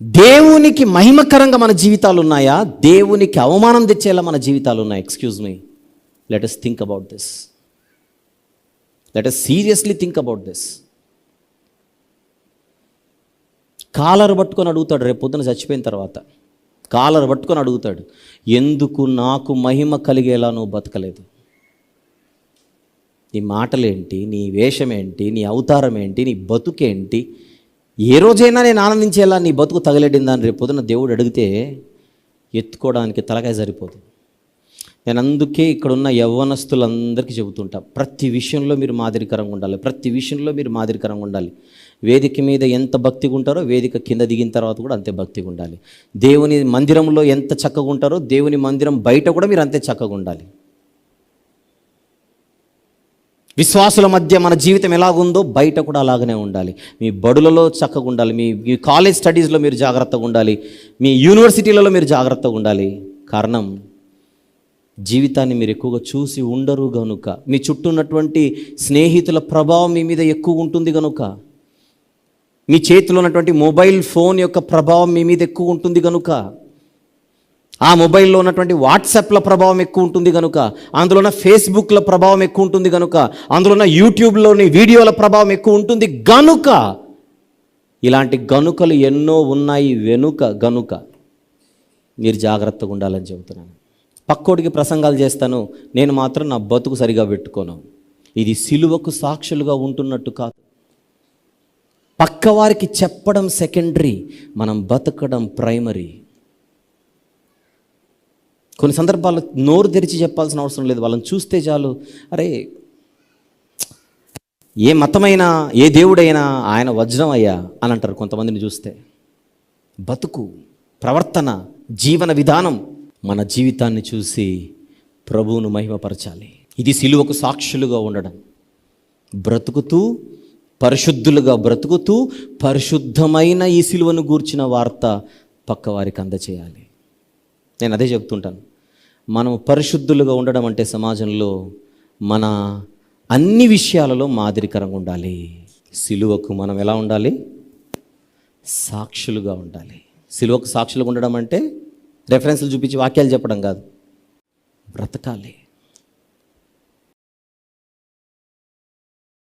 దేవునికి మహిమకరంగా మన జీవితాలు ఉన్నాయా దేవునికి అవమానం తెచ్చేలా మన జీవితాలు ఉన్నాయి excuse me let us think about this let us seriously think about this collar పట్టుకొని అడుగుతాడు రేపు పొద్దున చచ్చిపోయిన తర్వాత. కాలర్ పట్టుకొని అడుగుతాడు ఎందుకు నాకు మహిమ కలిగేలా నువ్వు బతకలేదు? నీ మాటలేంటి? నీ వేషం ఏంటి నీ అవతారం ఏంటి నీ బతుకేంటి? ఏ రోజైనా నేను ఆనందించేలా నీ బతుకు తగలెడిందని రేపు పొద్దున దేవుడు అడిగితే ఎత్తుకోవడానికి తలకాయ సరిపోదు. నేను అందుకే ఇక్కడున్న యవ్వనస్తులందరికీ చెబుతుంటా ప్రతి విషయంలో మీరు మాదిరికరంగా ఉండాలి ప్రతి విషయంలో మీరు మాదిరికరంగా ఉండాలి. వేదిక మీద ఎంత భక్తిగా ఉంటారో వేదిక కింద దిగిన తర్వాత కూడా అంతే భక్తిగా ఉండాలి. దేవుని మందిరంలో ఎంత చక్కగా ఉంటారో దేవుని మందిరం బయట కూడా మీరు అంతే చక్కగా ఉండాలి. విశ్వాసుల మధ్య మన జీవితం ఎలాగుందో బయట కూడా అలాగనే ఉండాలి. మీ బడులలో చక్కగా ఉండాలి. మీ మీ కాలేజ్ స్టడీస్లో మీరు జాగ్రత్తగా ఉండాలి. మీ యూనివర్సిటీలలో మీరు జాగ్రత్తగా ఉండాలి. కారణం జీవితాన్ని మీరు ఎక్కువగా చూసి ఉండరు గనుక. మీ చుట్టూ ఉన్నటువంటి స్నేహితుల ప్రభావం మీ మీద ఎక్కువ ఉంటుంది గనుక. మీ చేతిలో ఉన్నటువంటి మొబైల్ ఫోన్ యొక్క ప్రభావం మీ మీద ఎక్కువ ఉంటుంది గనుక. ఆ మొబైల్లో ఉన్నటువంటి వాట్సాప్ల ప్రభావం ఎక్కువ ఉంటుంది కనుక అందులో ఉన్న ఫేస్బుక్ల ప్రభావం ఎక్కువ ఉంటుంది కనుక అందులో ఉన్న యూట్యూబ్లోని వీడియోల ప్రభావం ఎక్కువ ఉంటుంది గనుక ఇలాంటి గనుకలు ఎన్నో ఉన్నాయి వెనుక గనుక మీరు జాగ్రత్తగా ఉండాలని చెబుతున్నాను. పక్కోడికి ప్రసంగాలు చేస్తాను నేను మాత్రం నా బతుకు సరిగా పెట్టుకోను. ఇది సిలువకు సాక్షులుగా ఉంటున్నట్టు కాదు. పక్కవారికి చెప్పడం సెకండరీ మనం బతకడం ప్రైమరీ కొన్ని సందర్భాల్లో నోరు తెరిచి చెప్పాల్సిన అవసరం లేదు. వాళ్ళని చూస్తే చాలు. అరే ఏ మతమైనా ఏ దేవుడైనా ఆయన వజ్రం అయ్యా అని అంటారు కొంతమందిని చూస్తే. బతుకు ప్రవర్తన జీవన విధానం మన జీవితాన్ని చూసి ప్రభువును మహిమపరచాలి. ఇది సిలువకు సాక్షులుగా ఉండడం. బ్రతుకుతూ పరిశుద్ధులుగా బ్రతుకుతూ పరిశుద్ధమైన ఈ సిలువను గూర్చిన వార్త పక్కవారికి అందచేయాలి. నేను అదే చెప్తుంటాను. మనం పరిశుద్ధులుగా ఉండడం అంటే సమాజంలో మన అన్ని విషయాలలో మాదిరికరంగా ఉండాలి. సిలువకు మనం ఎలా ఉండాలి? సాక్షులుగా ఉండాలి. సిలువకు సాక్షులుగా ఉండడం అంటే రెఫరెన్స్లు చూపించి వాక్యాలు చెప్పడం కాదు. బ్రతకాలి.